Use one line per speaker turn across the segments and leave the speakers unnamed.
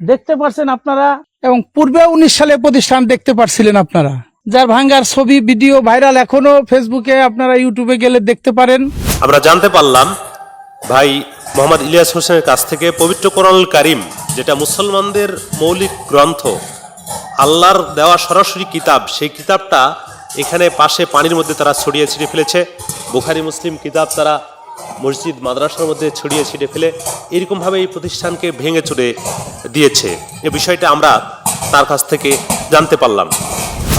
দেখতে পারছেন আপনারা? এবং পূর্বে উনিশ সালে প্রতিষ্ঠান দেখতে পারছিলেন আপনারা। যার ভাঙ্গার ছবি ভিডিও ভাইরাল এখনও ফেসবুকে আপনারা ইউটিউবে গেলে দেখতে পারেন।
আমরা জানতে পারলাম ভাই মোহাম্মদ ইলিয়াস হোসেনের কাছ থেকে পবিত্র কোরআনুল কারিম যেটা মুসলমানদের মৌলিক গ্রন্থ আল্লাহর দেওয়া সরাসরি কিতাব সেই কিতাবটা এখানে পাশে পানির মধ্যে তারা ছড়িয়ে ছিঁড়ে ফেলেছে। বুখারি মুসলিম কিতাব তারা মসজিদ মাদ্রাসার মধ্যে ছড়িয়ে ছিটিয়ে ফেলে এরকমভাবে এই প্রতিষ্ঠানকে ভেঙে চুরে দিয়েছে। এ বিষয়টা আমরা তার কাছ থেকে জানতে পারলাম।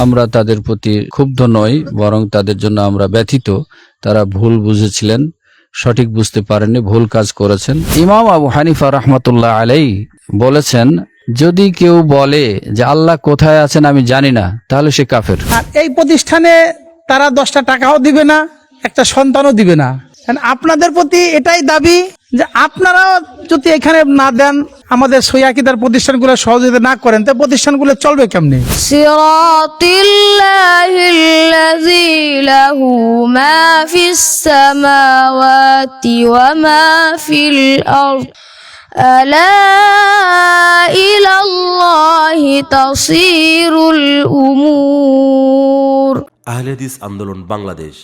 আমরা তাদের প্রতি ক্ষুব্ধ নই বরং তাদের জন্য আমরা ব্যথিত। তারা ভুল বুঝেছিলেন সঠিক বুঝতে পারেননি ভুল কাজ করেছেন। ইমাম আবু হানিফা রহমতুল্লাহ আলাই বলেছেন যদি কেউ বলে যে আল্লাহ কোথায় আছেন আমি জানি না তাহলে সে কাফের।
আর এই প্রতিষ্ঠানে তারা দশটা টাকাও দিবে না একটা সন্তানও দিবে না। আপনাদের প্রতি এটাই দাবি যে আপনারাও যদি এখানে না দেন আমাদের সৈয়াকিদার প্রতিষ্ঠানগুলো সহযোগিতা না করেন তো প্রতিষ্ঠানগুলো চলবে কেমনি?
আহলেদিস আন্দোলন বাংলাদেশ।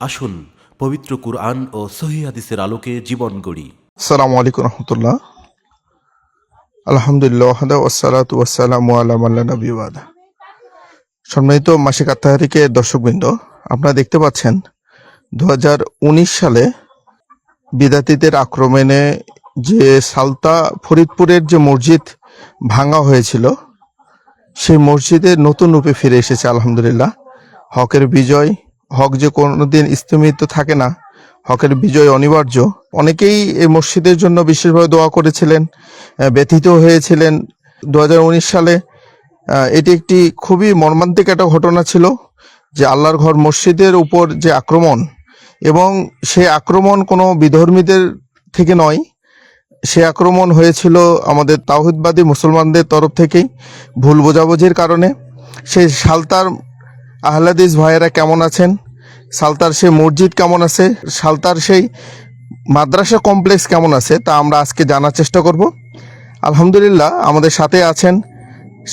আসুন পবিত্র কুরআন ও হাদিসের আলোকে জীবন গড়ি।
আসসালামু আলাইকুম রহমতুল্লাহ। আলহামদুলিল্লাহ ওয়াহদা ওয়াসসালাতু ওয়াসসালামু আলা মাল্লা নবী ওয়াদা সম্মানিত মাসিক আত্মাহারিকের দর্শকবৃন্দ, আপনারা দেখতে পাচ্ছেন দু হাজার উনিশ সালে বিদাতিদের আক্রমণে যে সালতা ফরিদপুরের যে মসজিদ ভাঙা হয়েছিল, সেই মসজিদে নতুন রূপে ফিরে এসেছে আলহামদুলিল্লাহ। হকের বিজয় হক যে কোনোদিন স্থমিত থাকে না, হকের বিজয় অনিবার্য। অনেকেই এই মসজিদের জন্য বিশেষভাবে দোয়া করেছিলেন ব্যথিত হয়েছিলেন। দু হাজার উনিশ সালে এটি একটি খুবই মর্মান্তিক একটা ঘটনা ছিল যে আল্লাহর ঘর মসজিদের উপর যে আক্রমণ এবং সে আক্রমণ কোনো বিধর্মীদের থেকে নয়, সে আক্রমণ হয়েছিল আমাদের তাওহিদবাদী মুসলমানদের তরফ থেকেই ভুল বোঝাবুঝির কারণে। সেই সালতার আহলাদিস ভাইয়েরা কেমন আছেন? সালতার সেই মসজিদ কেমন আছে? সালতার সেই মাদ্রাসা কমপ্লেক্স কেমন আছে? তা আমরা আজকে জানার চেষ্টা করব। আলহামদুলিল্লাহ, আমাদের সাথে আছেন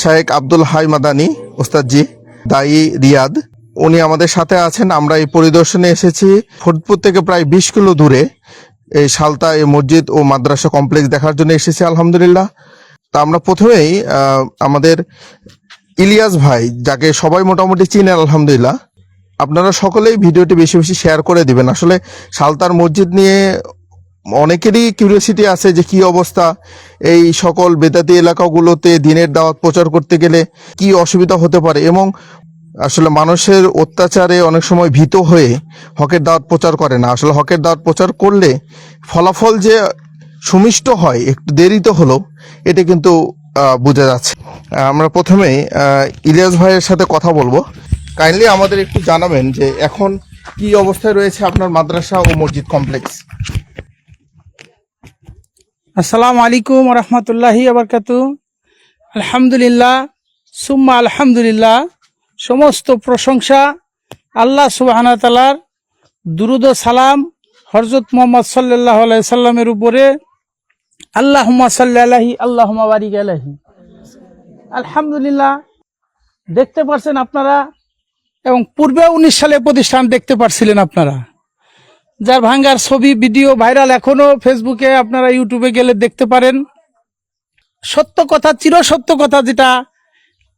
শায়েক আব্দুল হাই মাদানি, ওস্তাদজি দায়ী রিয়াদ। উনি আমাদের সাথে আছেন। আমরা এই পরিদর্শনে এসেছি ফরিদপুর থেকে প্রায় বিশ কিলো দূরে। এই সালতা, এই মসজিদ ও মাদ্রাসা কমপ্লেক্স দেখার জন্য এসেছি, আলহামদুলিল্লাহ। তা আমরা প্রথমেই আমাদের ইলিয়াস ভাই, যাকে সবাই মোটামুটি চিনেন আলহামদুলিল্লাহ। আপনারা সকলেই ভিডিওটি বেশি বেশি শেয়ার করে দিবেন। আসলে সালতার মসজিদ নিয়ে অনেকেরই কিউরিয়াসিটি আছে যে কি অবস্থা, এই সকল বেদাতি এলাকাগুলোতে দিনের দাওয়াত প্রচার করতে গেলে কি অসুবিধা হতে পারে এবং আসলে মানুষের অত্যাচারে অনেক সময় ভীত হয়ে হকের দাওয়াত প্রচার করে না। আসলে হকের দাওয়াত প্রচার করলে ফলাফল যে সুমিষ্ট হয়, একটু দেরিতে হলো এটা কিন্তু বোঝা যাচ্ছে। আমরা প্রথমেই ইলিয়াস ভাইয়ের সাথে কথা বলব। কাইন্ডলি আমাদের একটু জানাবেন যে এখন কি অবস্থায় রয়েছে আপনার মাদ্রাসা ও মসজিদ কমপ্লেক্স
আসসালামু আলাইকুম রহমতুল্লাহি আবরকাত আলহামদুলিল্লাহ, সুম্মা আলহামদুলিল্লাহ। সমস্ত প্রশংসা আল্লাহ সুবাহানা তালার দুরুদ সালাম হরজত মোহাম্মদ সাল্লাহ সাল্লামের উপরে আল্লাহ সাল্লাহি আল্লাহ বারিক আলাহি আলহামদুলিল্লাহ, দেখতে পারছেন আপনারা, এবং পূর্বে উনিশ সালে প্রতিষ্ঠান দেখতে পারছিলেন আপনারা। যার ভাঙ্গার ছবি, ভিডিও ভাইরাল এখনও ফেসবুকে, আপনারা ইউটিউবে গেলে দেখতে পারেন। সত্য কথা চির সত্য কথা যেটা,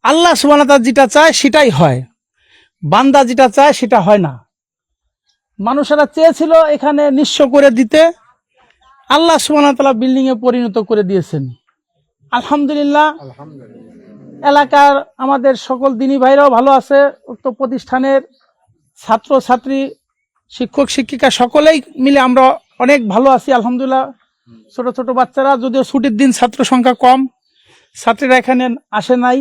আল্লাহ সুবানতা যেটা চায় সেটাই হয়। বান্দা যেটা চায় সেটা হয় না। মানুষেরা চেয়েছিল এখানে নিঃস্ব করে দিতে। আল্লাহ সুবানতালা বিল্ডিং এ পরিণত করে দিয়েছেন। আলহামদুলিল্লাহ এলাকার আমাদের সকল দিনী ভাইরাও ভালো আছে উক্ত প্রতিষ্ঠানের ছাত্র ছাত্রী শিক্ষক শিক্ষিকা সকলেই মিলে আমরা অনেক ভালো আছি আলহামদুলিল্লাহ। ছোট ছোট বাচ্চারা যদিও ছুটির দিন ছাত্র সংখ্যা কম ছাত্রীরা এখানে আসে নাই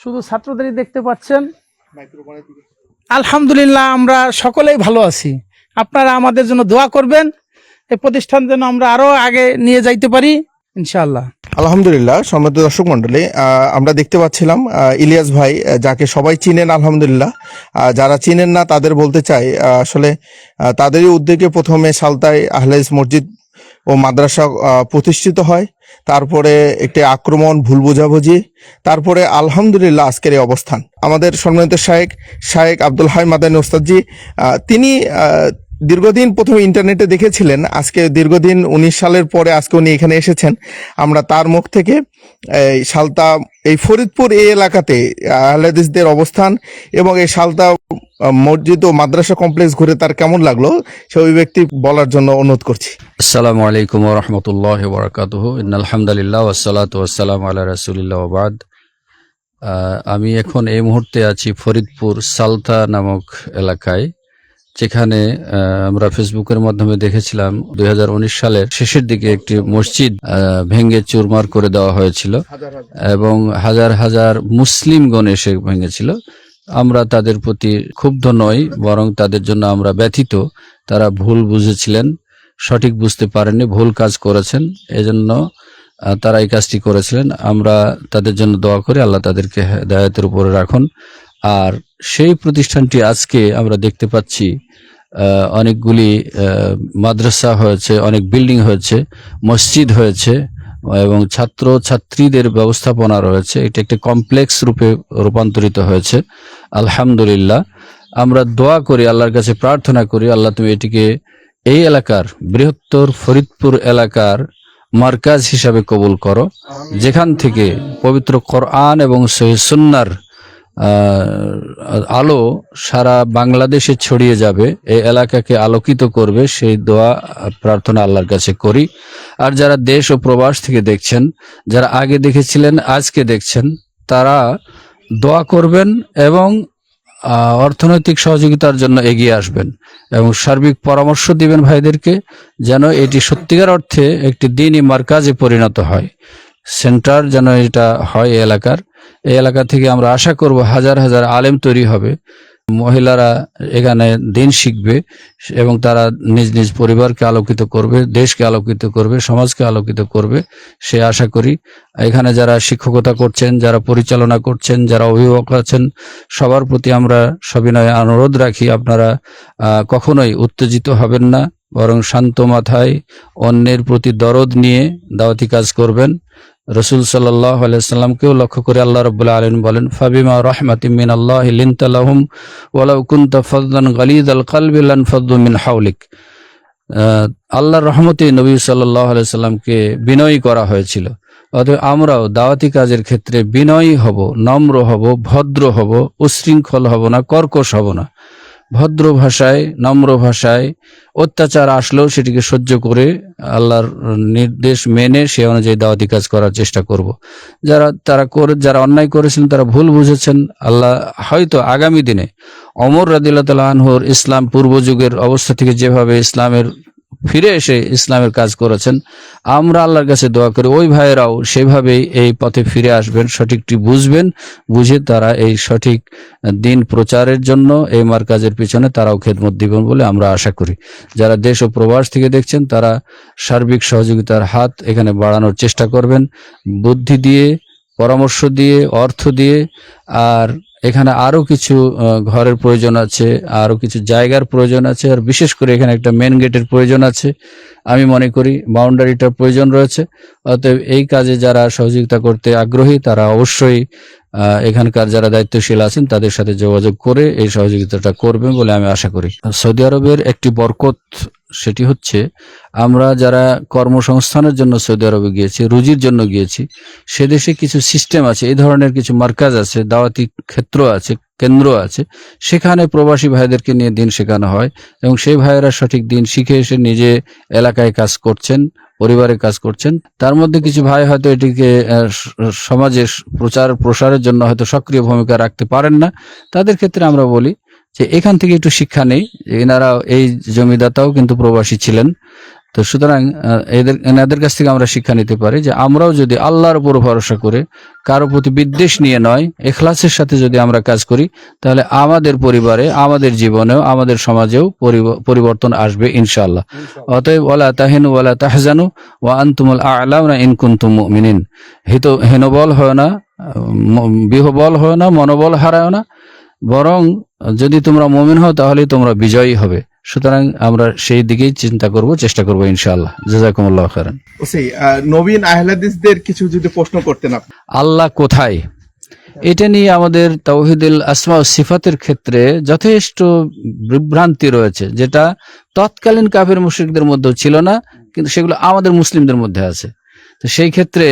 শুধু ছাত্রদেরই দেখতে পাচ্ছেন। আলহামদুলিল্লাহ আমরা সকলেই ভালো আছি। আপনারা আমাদের জন্য দোয়া করবেন এই প্রতিষ্ঠান যেন আমরা আরও আগে নিয়ে যাইতে পারি ইনশাল্লাহ
আলহামদুলিল্লাহ, সম্মানিত দর্শক মন্ডলী আমরা দেখতে পাচ্ছিলাম ইলিয়াস ভাই যাকে সবাই চিনেন, আলহামদুলিল্লাহ। যারা চিনেন না, তাদের বলতে চাই আসলে তাদেরই উদ্যোগে প্রথমে সালতায় আহলেজ মসজিদ ও মাদ্রাসা প্রতিষ্ঠিত হয়। তারপরে একটি আক্রমণ, ভুল বোঝাবুঝি। তারপরে আলহামদুলিল্লাহ, আজকের এই অবস্থান। আমাদের সম্মানিত শায়েক শায়েক আব্দুল হাই মাদানী ওস্তাদজি তিনি দীর্ঘদিন প্রথমে ইন্টারনেটে দেখেছিলেন, আজকে দীর্ঘদিন উনিশ সালের পরে আজকে উনি এখানে এসেছেন। আমরা তার মুখ থেকে, এই সালতা, এই ফরিদপুর এই এলাকাতে আহলাদিসদের অবস্থান এবং এই সালতা মসজিদ ও মাদ্রাসা কমপ্লেক্স ঘুরে তার কেমন লাগল, সে ওই ব্যক্তি বলার জন্য অনুরোধ করছি।
আসসালামু আলাইকুম রহমতুল্লাহ বরকাতহ। আলহামদুলিল্লাহ ওসালাত আল্লাহ রাসুলিল্লাহ ওবাদ আমি এখন এই মুহূর্তে আছি ফরিদপুর সালতা নামক এলাকায়। যেখানে আমরা ফেসবুকের মাধ্যমে দেখেছিলাম দুই হাজার উনিশ সালের শেষের দিকে একটি মসজিদ ভেঙে চুরমার করে দেওয়া হয়েছিল এবং হাজার হাজার মুসলিমগণ এসে ভেঙেছিল। আমরা তাদের প্রতি ক্ষুব্ধ নই, বরং তাদের জন্য আমরা ব্যথিত। তারা ভুল বুঝেছিলেন, সঠিক বুঝতে পারেননি, ভুল কাজ করেছেন। এজন্য তারা এই কাজটি করেছিলেন। আমরা তাদের জন্য দোয়া করি, আল্লাহ তাদেরকে দায়তের উপরে রাখুন। আর সেই প্রতিষ্ঠানটি আজকে আমরা দেখতে পাচ্ছি অনেকগুলি মাদ্রাসা হয়েছে অনেক বিল্ডিং হয়েছে মসজিদ হয়েছে এবং ছাত্র ছাত্রীদের ব্যবস্থাপনা রয়েছে। এটা একটি কমপ্লেক্স রূপে রূপান্তরিত হয়েছে। আলহামদুলিল্লাহ। আমরা দোয়া করি আল্লাহর কাছে প্রার্থনা করি আল্লাহ তুমি এটিকে এই এলাকার বৃহত্তর ফরিদপুর এলাকার মার্কাজ হিসাবে কবুল করো। যেখান থেকে পবিত্র কোরআন এবং সহি সুন্নার আহ, আলো সারা বাংলাদেশে ছড়িয়ে যাবে। এই এলাকাকে আলোকিত করবে সেই দোয়া প্রার্থনা আল্লাহর কাছে করি। আর যারা দেশ ও প্রবাস থেকে দেখছেন, যারা আগে দেখেছিলেন, আজকে দেখছেন, তারা দোয়া করবেন এবং অর্থনৈতিক সহযোগিতার জন্য এগিয়ে আসবেন এবং সার্বিক পরামর্শ দিবেন ভাইদেরকে যেন এটি সত্যিকার অর্থে একটি দিনই মার্কাজে পরিণত হয়। সেন্টার যেন এটা হয় এলাকার। এই এলাকা থেকে আমরা আশা করব হাজার হাজার আলেম তৈরি হবে। মহিলারা এখানে দিন শিখবে এবং তারা নিজ নিজ পরিবারকে আলোকিত করবে, দেশকে আলোকিত করবে, সমাজকে আলোকিত করবে, সে আশা করি। এখানে যারা শিক্ষকতা করছেন, যারা পরিচালনা করছেন, যারা অভিভাবক আছেন, সবার প্রতি আমরা সবিনয়ে অনুরোধ রাখি, আপনারা কখনোই উত্তেজিত হবেন না, বরং শান্ত মাথায় অন্যের প্রতি দরদ নিয়ে দাওয়াতি কাজ করবেন। রসুল সাল্লাহ আলাইসাল্লামকেও লক্ষ্য করে আল্লাহ রবুল্লা আলম বলেন, ফাবিমা রহমাতিমিন আল্লাহ লিনতালাহুম ওয়ালাউ কুনতা ফদ্দান গালিদ আল কালবিলান ফদ্দু মিন হাউলিক আল্লাহর রহমতে নবী সাল্লাহ আলাইসাল্লামকে বিনয়ী করা হয়েছিল। অতএব আমরাও দাওয়াতি কাজের ক্ষেত্রে বিনয়ী হব, নম্র হব, ভদ্র হব, উশৃঙ্খল হব না, কর্কশ হব না। ভদ্র ভাষায়, নম্র ভাষায় অত্যাচার আসলেও সেটিকে সহ্য করে আল্লাহর নির্দেশ মেনে সে অনুযায়ী দাওয়াতি কাজ করার চেষ্টা করব। যারা, তারা করে, যারা অন্যায় করেছেন তারা ভুল বুঝেছেন আল্লাহ হয়তো আগামী দিনে অমর রাদিল্লা তাল আনহর ইসলাম পূর্ব যুগের অবস্থা থেকে যেভাবে ইসলামের ফিরে এসে ইসলামের কাজ করেছেন। আমরা আল্লাহর কাছে দোয়া করি, ওই ভাইয়েরাও সেভাবেই এই পথে ফিরে আসবেন, সঠিকটি বুঝবেন, বুঝে তারা এই সঠিক দিন প্রচারের জন্য, এই মার্কাজের পিছনে তারাও খেদমত দিবেন বলে আমরা আশা করি। যারা দেশ ও প্রবাস থেকে দেখছেন, তারা সার্বিক সহযোগিতার হাত এখানে বাড়ানোর চেষ্টা করবেন। বুদ্ধি দিয়ে, পরামর্শ দিয়ে, অর্থ দিয়ে, আর এখানে আরও কিছু ঘরের প্রয়োজন আছে, আরও কিছু জায়গার প্রয়োজন আছে, আর বিশেষ করে এখানে একটা মেন গেটের প্রয়োজন আছে। আমি মনে করি বাউন্ডারিটার প্রয়োজন রয়েছে। অতএব এই কাজে যারা সহযোগিতা করতে আগ্রহী, তারা অবশ্যই এখানকার যারা দায়িত্বশীল আছেন, তাদের সাথে যোগাযোগ করে এই সহযোগিতাটা করবেন বলে আমি আশা করি। সৌদি আরবের একটি বরকত সেটি হচ্ছে আমরা যারা কর্মসংস্থানের জন্য সৌদি আরবে গিয়েছি রুজির জন্য গিয়েছি সে দেশে কিছু সিস্টেম আছে এই ধরনের কিছু মার্কাজ আছে দাওয়াতি ক্ষেত্র আছে কেন্দ্র আছে সেখানে প্রবাসী ভাইদেরকে নিয়ে দিন শেখানো হয় এবং সেই ভাইয়েরা সঠিক দিন শিখে এসে নিজে এলাকায় কাজ করছেন পরিবারে কাজ করছেন। তার মধ্যে কিছু ভাই হয়তো এটিকে আহ, স- সমাজে প্রচার প্রসারের জন্য হয়তো সক্রিয় ভূমিকা রাখতে পারেন না। তাদের ক্ষেত্রে আমরা বলি যে এখান থেকে একটু শিক্ষা নেই। এনারা এই জমিদাতাও কিন্তু প্রবাসী ছিলেন। তো সুতরাং এদের এনাদের কাছ থেকে আমরা শিক্ষা নিতে পারি যে আমরাও যদি আল্লাহর উপর ভরসা করে কারও প্রতি বিদ্বেষ নিয়ে নয় এখলাসের সাথে যদি আমরা কাজ করি তাহলে আমাদের পরিবারে আমাদের জীবনেও আমাদের সমাজেও পরিব- পরিবর্তন আসবে ইনশাআল্লাহ। অতএব ওয়ালা তাহিনু ওয়ালা তাহজানু ওয়া আনতুমুল আ'লাউনা ইন কুনতুম মুমিনিন। হিত হেনবল হয় না বিহবল হয় না মনোবল হারায় না বরং যদি তোমরা মুমিন হও তাহলেই তোমরা বিজয়ী হবে। সুতরাং আমরা সেই দিকেই চিন্তা করব চেষ্টা করব ইনশাআল্লাহ। জাজাকুমুল্লাহ খারান
নবীন আহলাদিসদের কিছু যদি প্রশ্ন করতেন
আল্লাহ কোথায়? এটা নিয়ে আমাদের তাওহিদুল আসমা ও সিফাতের ক্ষেত্রে যথেষ্ট বিভ্রান্তি রয়েছে যেটা তৎকালীন কাফের মুশরিকদের মধ্যেও ছিল না কিন্তু সেগুলো আমাদের মুসলিমদের মধ্যে আছে। তো সেই ক্ষেত্রে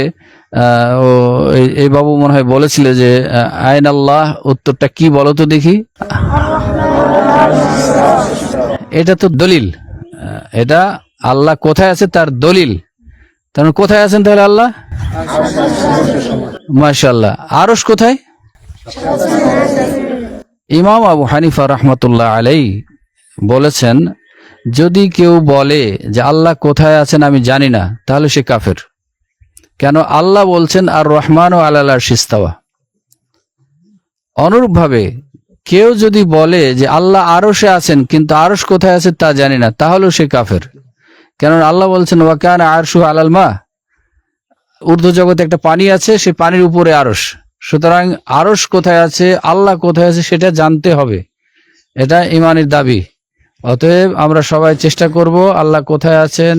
ও এই- বাবু মনে হয় বলেছিল যে আইন আল্লাহ, উত্তরটা কি বলো তো দেখি। এটা তো দলিল। এটা আল্লাহ কোথায় আছে তার দলিল। তার কোথায় আছেন তাহলে আল্লাহ? মাশাল্লাহ আরস কোথায়? ইমাম আবু হানিফা রহমতুল্লাহ আলাই বলেছেন, যদি কেউ বলে যে আল্লাহ কোথায় আছেন আমি জানি না, তাহলে সে কাফের। কেন আল্লাহ বলছেন, আর রহমান ও আল্লাহ শিস্তাওয়া অনুরূপভাবে কেউ যদি বলে যে আল্লাহ আরশে আছেন, কিন্তু আরশ কোথায় আছে তা জানি না, তাহলেও সে কাফের। কেন আল্লাহ বলছেন, ওয়া ওয়াকান আরশু আলাল মা ঊর্ধ্ব জগতে একটা পানি আছে, সে পানির উপরে আরস সুতরাং আরস কোথায় আছে, আল্লাহ কোথায় আছে, সেটা জানতে হবে। এটা ইমানের দাবি। অতএব আমরা সবাই চেষ্টা করব, আল্লাহ কোথায় আছেন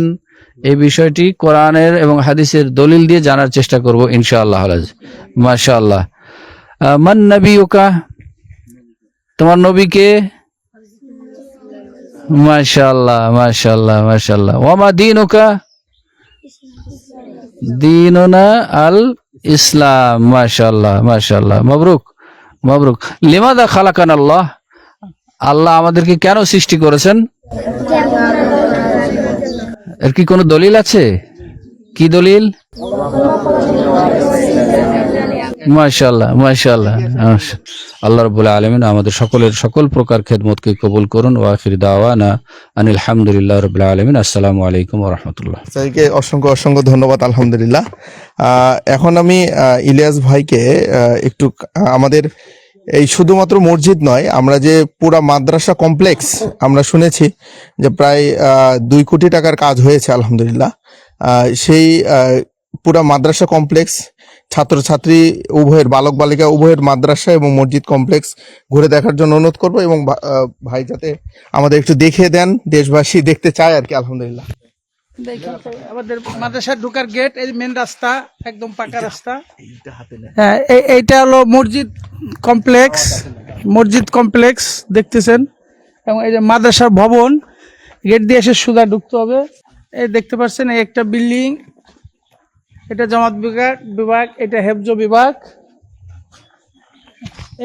এই বিষয়টি কোরআনের এবং হাদিসের দলিল দিয়ে জানার চেষ্টা করব ইনশাআল্লাহ মাশাআল্লাহ। মান নবী ওকা তোমার নবীকে মাশাআল্লাহ মাশাআল্লাহ মাশাআল্লাহ। ওয়ামা দিন ওকা দিনুনা আল ইসলাম মাশাল্লাহ মাশাল্লাহ মবরুক মবরুক। লিমাদা খালাকান আল্লাহ আল্লাহ আমাদেরকে কেন সৃষ্টি করেছেন? এর কি কোনো দলিল আছে? কি দলিল? আমাদের সকলের সকল প্রকার কবুল করুন দাওয়ানা আনিল আসসালামু আলাইকুম
অসংখ্য অসংখ্য ধন্যবাদ, আলহামদুলিল্লাহ। এখন আমি ইলিয়াস ভাইকে একটু আমাদের এই শুধুমাত্র মসজিদ নয় আমরা যে পুরা মাদ্রাসা কমপ্লেক্স আমরা শুনেছি যে প্রায় দুই কোটি টাকার কাজ হয়েছে আলহামদুলিল্লাহ। সেই পুরা মাদ্রাসা কমপ্লেক্স ছাত্রছাত্রী উভয়ের বালক বালিকা উভয়ের মাদ্রাসা এবং মসজিদ কমপ্লেক্স ঘুরে দেখার জন্য অনুরোধ করব এবং ভাই যাতে আমাদের একটু দেখিয়ে দেন দেশবাসী দেখতে চায় আর কি আলহামদুলিল্লাহ।
আমাদের মাদ্রাসার ঢোকার গেট এই মেন রাস্তা একদম পাকা রাস্তা। হ্যাঁ এই- এইটা হলো মসজিদ কমপ্লেক্স, মসজিদ কমপ্লেক্স দেখতেছেন, এবং এই যে মাদ্রাসার ভবন, গেট দিয়ে এসে সুদা ঢুকতে হবে। এই দেখতে পাচ্ছেন, এই একটা বিল্ডিং, এটা জামাত বিভাগ বিভাগ, এটা হেফজ বিভাগ।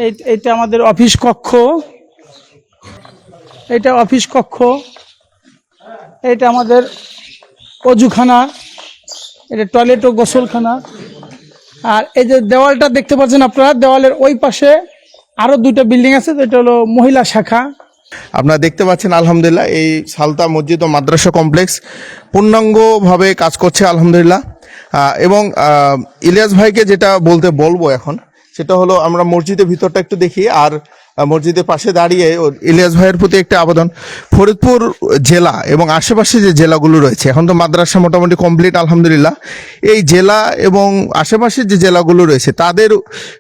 এই, এইটা আমাদের অফিস কক্ষ। এটা অফিস কক্ষ। এটা আমাদের অজুখানা। এটা টয়লেট ও গোসলখানা। আর এই যে দেওয়ালটা দেখতে পাচ্ছেন আপনারা, দেওয়ালের ওই পাশে আরও দুইটা বিল্ডিং আছে, যেটা হলো মহিলা শাখা।
আপনারা দেখতে পাচ্ছেন, আলহামদুলিল্লাহ, এই সালতা মসজিদ ও মাদ্রাসা কমপ্লেক্স পূর্ণাঙ্গভাবে কাজ করছে, আলহামদুলিল্লাহ। এবং ইলিয়াস ভাইকে যেটা বলতে বলব এখন, সেটা হলো আমরা মসজিদের ভিতরটা একটু দেখি, আর মসজিদের পাশে দাঁড়িয়ে ইলিয়াস ভাইয়ের প্রতি একটা আবেদন। ফরিদপুর জেলা এবং আশেপাশে যে জেলাগুলো রয়েছে, এখন তো মাদ্রাসা মোটামুটি কমপ্লিট আলহামদুলিল্লাহ। এই জেলা এবং আশেপাশে যে জেলাগুলো রয়েছে, তাদের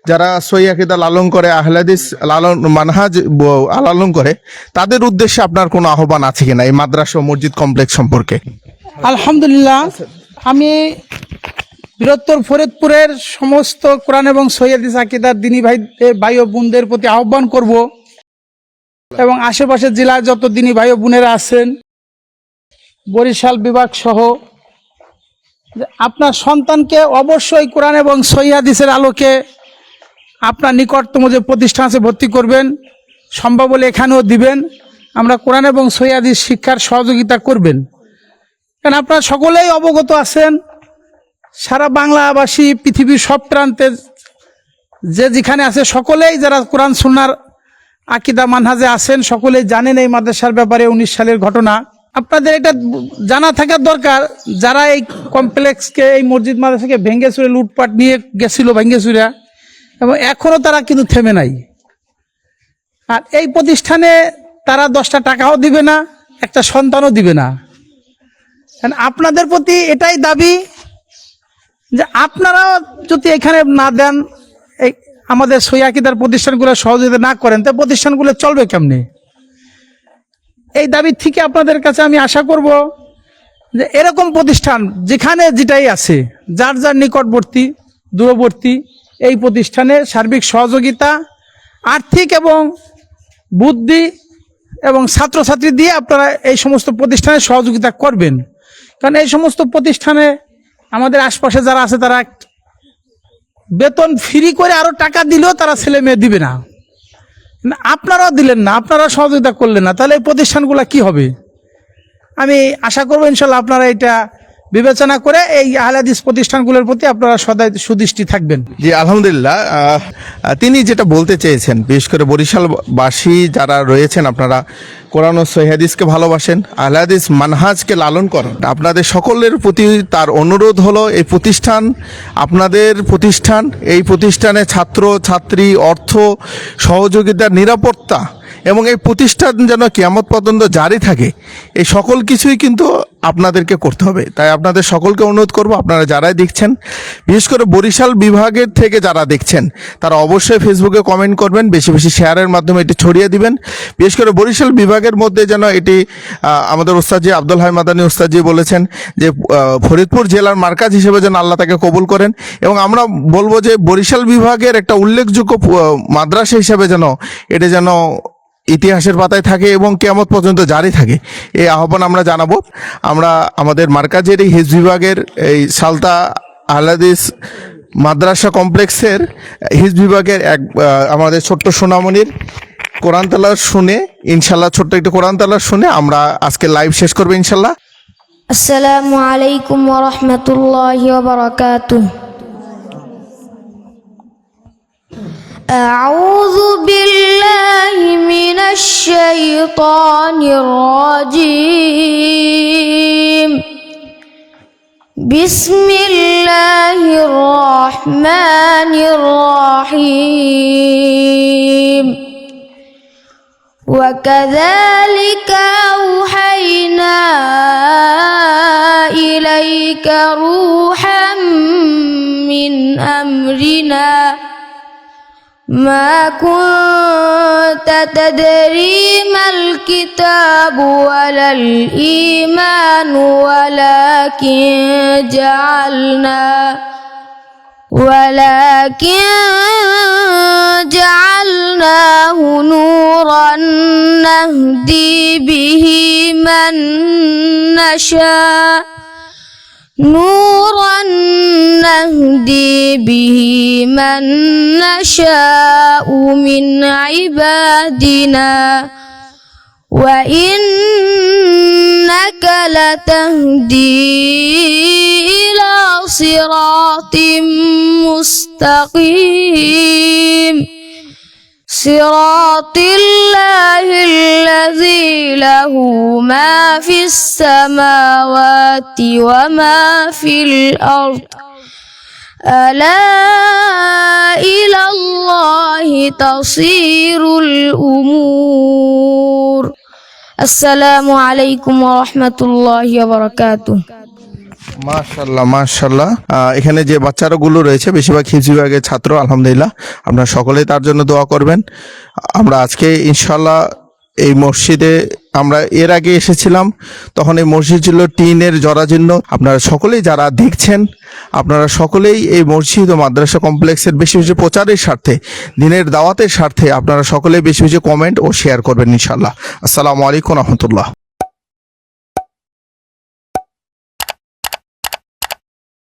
যারা সৈয়াকিদা লালন করে, আহলাদিস লালন, মানহাজ ব- লালন করে, তাদের উদ্দেশ্যে আপনার কোনো আহ্বান আছে কিনা এই মাদ্রাসা মসজিদ কমপ্লেক্স সম্পর্কে?
আলহামদুলিল্লাহ, আমি বৃহত্তর ফরিদপুরের সমস্ত কোরআন এবং সৈয়দিস আকিদার দিনী ভাই ভাই ও বোনদের প্রতি আহ্বান করব এবং আশেপাশের জেলার যত দিনী ভাই ও বোনেরা আছেন, বরিশাল বিভাগ সহ আপনার সন্তানকে অবশ্যই কোরআন এবং সৈয়াদিসের আলোকে আপনার নিকটতম যে প্রতিষ্ঠান আছে ভর্তি করবেন, সম্ভব হলে এখানেও দিবেন, আমরা কোরআন এবং সৈয়াদিস শিক্ষার সহযোগিতা করবেন। কারণ আপনারা সকলেই অবগত আছেন সারা বাংলাভাষী পৃথিবীর সব প্রান্তে যে যেখানে আছে, সকলেই যারা কোরআন, সুন্নার আকিদা, মানহাজে আছেন, সকলেই জানেন এই মাদ্রাসার ব্যাপারে উনিশ সালের ঘটনা। আপনাদের এটা জানা থাকার দরকার, যারা এই কমপ্লেক্সকে, এই মসজিদ মাদ্রাসাকে ভেঙ্গে চুরে, লুটপাট নিয়ে গেছিল ভেঙ্গে চুরা, এবং এখনও তারা কিন্তু থেমে নাই। আর এই প্রতিষ্ঠানে তারা দশটা টাকাও দিবে না, একটা সন্তানও দিবে না। আপনাদের প্রতি এটাই দাবি যে আপনারাও যদি এখানে না দেন আমাদের সৈয়াকিদার প্রতিষ্ঠানগুলো সহযোগিতা না করেন, তো প্রতিষ্ঠানগুলো চলবে কেমনে? এই দাবি থেকে আপনাদের কাছে আমি আশা করব যে এরকম প্রতিষ্ঠান যেখানে যেটাই আছে, যার যার নিকটবর্তী, দূরবর্তী, এই প্রতিষ্ঠানে সার্বিক সহযোগিতা, আর্থিক এবং বুদ্ধি এবং ছাত্রছাত্রী দিয়ে আপনারা এই সমস্ত প্রতিষ্ঠানে সহযোগিতা করবেন। কারণ এই সমস্ত প্রতিষ্ঠানে আমাদের আশপাশে যারা আছে তারা বেতন ফ্রি করে আরও টাকা দিলেও তারা ছেলে মেয়ে দিবে না। না, আপনারাও দিলেন না আপনারা সহযোগিতা করলেন না। তাহলে এই প্রতিষ্ঠানগুলো কি হবে? আমি আশা করব ইনশাল্লাহ আপনারা এটা বিবেচনা করে এই আহলাদিস প্রতিষ্ঠানগুলোর প্রতি আপনারা সদাই সুদৃষ্টি থাকবেন।
জি, আলহামদুলিল্লাহ। তিনি যেটা বলতে চেয়েছেন, বিশেষ করে বরিশালবাসী যারা রয়েছেন, আপনারা কোরআন ও ভালোবাসেন আহলাদিস মানহাজকে লালন করেন। আপনাদের সকলের প্রতি তার অনুরোধ হলো, এই প্রতিষ্ঠান, আপনাদের প্রতিষ্ঠান, এই প্রতিষ্ঠানে ছাত্র, ছাত্রী, অর্থ সহযোগিতার নিরাপত্তা এবং এই প্রতিষ্ঠান যেন কিয়ামত পর্যন্ত জারি থাকে, এই সকল কিছুই কিন্তু আপনাদেরকে করতে হবে। তাই আপনাদের সকলকে অনুরোধ করব, আপনারা যারাই দেখছেন, বিশেষ করে বরিশাল বিভাগের থেকে যারা দেখছেন, তারা অবশ্যই ফেসবুকে কমেন্ট করবেন, বেশি বেশি শেয়ারের মাধ্যমে এটি ছড়িয়ে দিবেন। বিশেষ করে বরিশাল বিভাগের মধ্যে যেন এটি আমাদের ওস্তাদজি আব্দুল হাই মাদানী ওস্তাদজি বলেছেন যে ফরিদপুর জেলার মার্কাজ হিসেবে যেন আল্লাহ তাকে কবুল করেন এবং আমরা বলব যে, বরিশাল বিভাগের একটা উল্লেখযোগ্য মাদ্রাসা হিসেবে যেন, এটা যেন ইতিহাসের পাতায় থাকে এবং কেমত পর্যন্ত জারি থাকে। এই আহ্বান আমরা জানাব। আমরা আমাদের মার্কাজের এই হিজ বিভাগের এই সালতা আহ্লাদিস মাদ্রাসা কমপ্লেক্সের হিজ বিভাগের এক আমাদের ছোট্ট সোনামণির কোরআন তালা শুনে ইনশাল্লাহ ছোট্ট একটু কোরআন তালার শুনে আমরা আজকে লাইভ শেষ করব ইনশাল্লাহ
আসসালামু আলাইকুম ওরহমতুল্লাহ বারাকাতুহ। أعوذ بالله من الشيطان الرجيم. بسم الله الرحمن الرحيم. وكذلك أوحينا إليك روحا من أمرنا ما كنت تدري ما الكتاب ولا الإيمان ولكن جعلنا ولكن جعلناه نورا نهدي به من نشاء. نورا نهدي به من نشاء من عبادنا. وإنك لتهدي إلى صراط مستقيم. صراط الله الذي له ما في السماوات وما في الأرض. ألا إلى الله تصير الأمور. السلام عليكم ورحمة الله وبركاته.
মাশাল্লাহ মাশাল্লাহ এখানে যে বাচ্চারা গুলো রয়েছে, বেশিরভাগ হিজ বিভাগের ছাত্র, আলহামদুলিল্লাহ। আপনারা সকলেই তার জন্য দোয়া করবেন। আমরা আজকে ইনশাল্লাহ এই মসজিদে আমরা এর আগে এসেছিলাম। তখন এই মসজিদ ছিল টিনের জরাজীর্ণ। আপনারা সকলেই যারা দেখছেন, আপনারা সকলেই এই মসজিদ ও মাদ্রাসা কমপ্লেক্সের বেশি বেশি প্রচারের স্বার্থে, দিনের দাওয়াতের স্বার্থে আপনারা সকলেই বেশি বেশি কমেন্ট ও শেয়ার করবেন ইনশাল্লাহ আসসালামু আলাইকুম রহমতুল্লাহ।